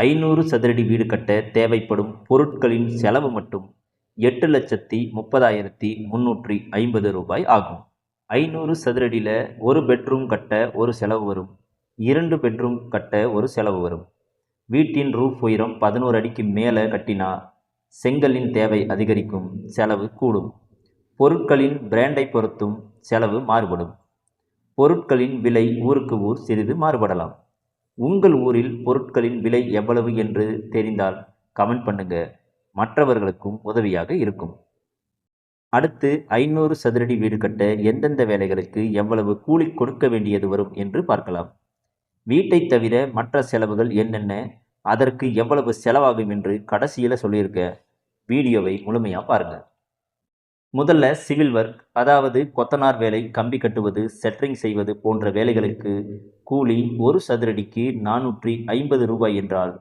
ஐநூறு சதுரடி வீடு கட்ட தேவைப்படும் பொருட்களின் செலவு மட்டும் எட்டு லட்சத்தி முப்பதாயிரத்தி முந்நூற்றி ஐம்பது ரூபாய் ஆகும். ஐநூறு சதுரடியில் ஒரு பெட்ரூம் கட்ட ஒரு செலவு வரும். இரண்டு பெட்ரூம் கட்ட ஒரு செலவு வரும். வீட்டின் ரூஃப் உயரம் பதினோரு அடிக்கு மேலே கட்டினா செங்கலின் தேவை அதிகரிக்கும் செலவு கூடும். பொருட்களின் பிராண்டை பொறுத்தும் செலவு மாறுபடும். பொருட்களின் விலை ஊருக்கு ஊர் சிறிது மாறுபடலாம். உங்கள் ஊரில் பொருட்களின் விலை எவ்வளவு என்று தெரிந்தால் கமெண்ட் பண்ணுங்க. மற்றவர்களுக்கும் உதவியாக இருக்கும். அடுத்து ஐநூறு சதுரடி வீடு கட்ட எந்தெந்த வேலைகளுக்கு எவ்வளவு கூலி கொடுக்க வேண்டியது வரும் என்று பார்க்கலாம். வீட்டை தவிர மற்ற செலவுகள் என்னென்ன அதற்கு எவ்வளவு செலவாகும் என்று கடைசியில் சொல்லியிருக்க வீடியோவை முழுமையாக பாருங்கள் முதல்ல சிவில் ஒர்க் அதாவது கொத்தனார் வேலை கம்பி கட்டுவது செட்ரிங் செய்வது போன்ற வேலைகளுக்கு கூலி ஒரு சதுரடிக்கு நானூற்றி ஐம்பது ரூபாய் என்றால்